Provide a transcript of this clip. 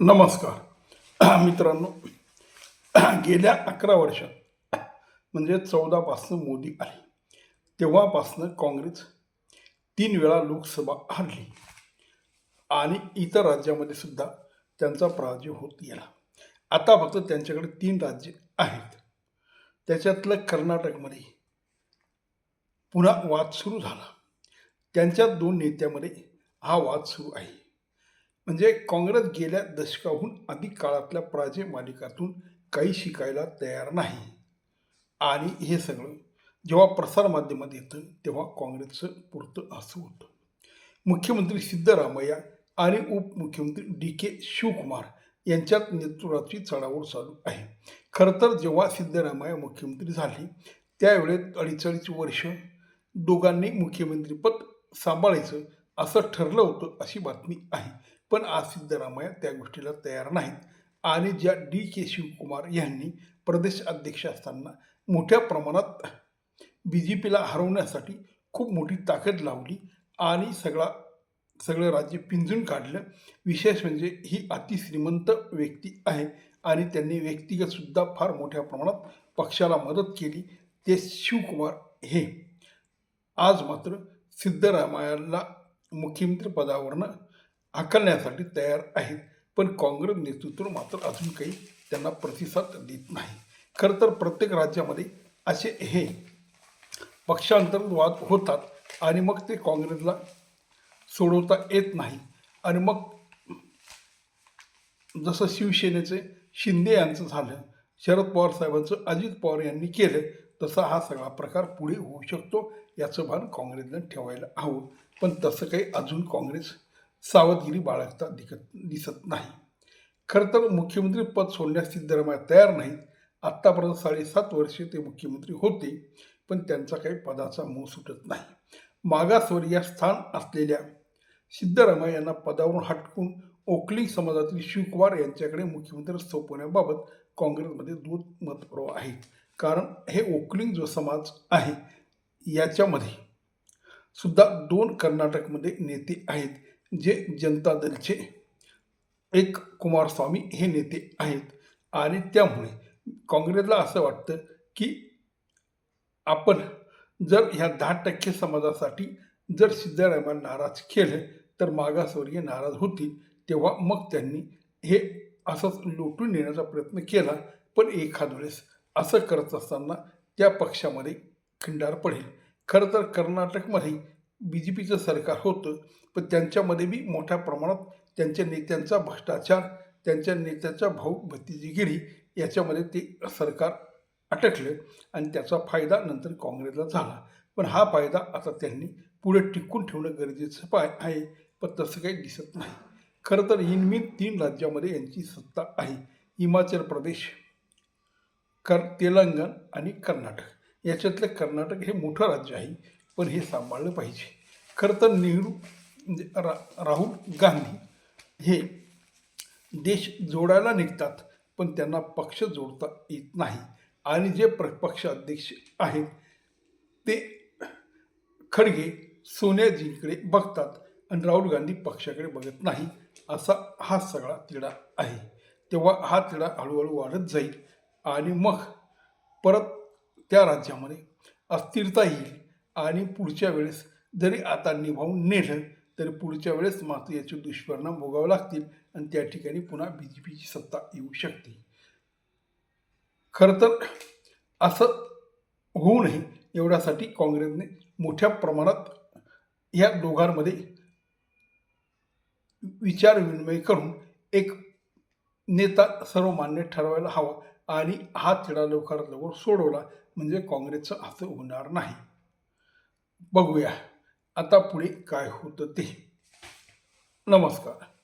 नमस्कार. मित्रांनो गेल्या अकरा वर्षात म्हणजे चौदापासनं मोदी आले. तेव्हापासनं काँग्रेस तीन वेळा लोकसभा हरली. आणि इतर राज्यामध्ये सुद्धा त्यांचा पराजय होत गेला. आता फक्त त्यांच्याकडे तीन राज्य आहेत. त्याच्यातलं कर्नाटकमध्ये पुन्हा वाद सुरू झाला. त्यांच्या दोन नेत्यामध्ये हा वाद सुरू आहे. म्हणजे काँग्रेस गेल्या दशकाहून अधिक काळातल्या पराजय मालिकातून काही शिकायला तयार नाही. आणि हे सगळं जेव्हा प्रसारमाध्यमात येतं तेव्हा काँग्रेसचं पुरतं असं होतं. मुख्यमंत्री सिद्धरामय्या आणि उपमुख्यमंत्री डी के शिवकुमार यांच्यात नेतृत्वाची चढाओढ चालू आहे. खरं तर जेव्हा सिद्धरामय्या मुख्यमंत्री झाले त्यावेळेस अडीचअडीच वर्ष दोघांनी मुख्यमंत्रीपद सांभाळायचं असं ठरलं होतं अशी बातमी आहे. पण आज सिद्धरामय्या त्या गोष्टीला तयार नाहीत. आणि ज्या डी के शिवकुमार यांनी प्रदेश अध्यक्ष असताना मोठ्या प्रमाणात बी जे पीला हरवण्यासाठी खूप मोठी ताकद लावली आणि सगळा सगळं राज्य पिंजून काढलं. विशेष म्हणजे ही अतिश्रीमंत व्यक्ती आहे आणि त्यांनी व्यक्तिगतसुद्धा फार मोठ्या प्रमाणात पक्षाला मदत केली. ते शिवकुमार हे. आज मात्र सिद्धरामायाला मुख्यमंत्री पदावरनं हाकलण्यासाठी तयार आहेत. पण काँग्रेस नेतृत्व मात्र अजून काही त्यांना प्रतिसाद देत नाही. खरं तर प्रत्येक राज्यामध्ये असे हे पक्षांतर्गत वाद होतात आणि मग ते काँग्रेसला सोडवता येत नाही. आणि मग जसं शिवसेनेचे शिंदे यांचं झालं शरद पवार साहेबांचं अजित पवार यांनी केलं तसा हा सगळा प्रकार पुढे होऊ शकतो याचं भान काँग्रेसनं ठेवायला हवं. पण तसं काही अजून काँग्रेस सावधगिरी बाळगता दिसत दिसत नाही. खरं तर मुख्यमंत्री पद सोडण्यास सिद्धरामय्या तयार नाहीत. आत्तापर्यंत साडेसात वर्षे ते मुख्यमंत्री होते पण त्यांचा काही पदाचा मोह सुटत नाही. मागासवर्गीय स्थान असलेल्या सिद्धरामय्या यांना पदावरून हटकून ओकली समाजातील शिवकुमार यांच्याकडे मुख्यमंत्री सोपवण्याबाबत काँग्रेसमध्ये दूध मतप्रवाह आहेत कारण हे ओकलिंग जो समाज आहे याच्यामध्ये सुद्धा दोन कर्नाटकमध्ये नेते आहेत. जे जनता दलचे एक कुमारस्वामी हे नेते आहेत. आणि त्यामुळे काँग्रेसला असं वाटतं की आपण जर ह्या दहा टक्के समाजासाठी जर सिद्धरामय्या नाराज केलं तर मागासवर्गीय नाराज होतील. तेव्हा मग त्यांनी हे असंच लुटून नेण्याचा प्रयत्न केला. पण एखाद वेळेस असं करत असताना त्या पक्षामध्ये खिंडार पडेल. खरं तर कर्नाटकमध्ये बी जे पीचं सरकार होतं. पण त्यांच्यामध्ये बी मोठ्या प्रमाणात त्यांच्या नेत्यांचा भ्रष्टाचार त्यांच्या नेत्याच्या भाऊ भतीजीगिरी याच्यामध्ये ते सरकार अटकलं आणि त्याचा फायदा नंतर काँग्रेसला झाला. पण हा फायदा आता त्यांनी पुढे टिकून ठेवणं गरजेचं पाय आहे पण तसं काही दिसत नाही. खरं तर इनमिन तीन राज्यामध्ये यांची सत्ता आहे. हिमाचल प्रदेश कर तेलंगण आणि कर्नाटक. याच्यातलं कर्नाटक हे मोठं राज्य आहे पण हे सांभाळलं पाहिजे. खरं तर नेहरू रा राहुल गांधी हे देश जोडायला निघतात पण त्यांना पक्ष जोडता येत नाही. आणि जे प्र पक्ष अध्यक्ष आहेत ते खडगे सोनियाजींकडे बघतात आणि राहुल गांधी पक्षाकडे बघत नाही असा हा सगळा तिढा आहे. तेव्हा हा तिढा हळूहळू वाढत जाईल आणि मग परत त्या राज्यामध्ये अस्थिरता येईल आणि पुढच्या वेळेस जरी आता निभावून नेलं तर पुढच्या वेळेस मात्र याचे दुष्परिणाम भोगावे लागतील आणि त्या ठिकाणी पुन्हा बी जे पीची सत्ता येऊ शकते. खरं तर असं होऊ नये एवढ्यासाठी काँग्रेसने मोठ्या प्रमाणात या दोघांमध्ये विचारविनिमय करून एक नेता सर्वमान्य ठरवायला हवा आणि हा तिढा लवकरात लवकर सोडवला म्हणजे काँग्रेसचं असं होणार नाही. बघूया. आता पुढे काय होतं ते. नमस्कार.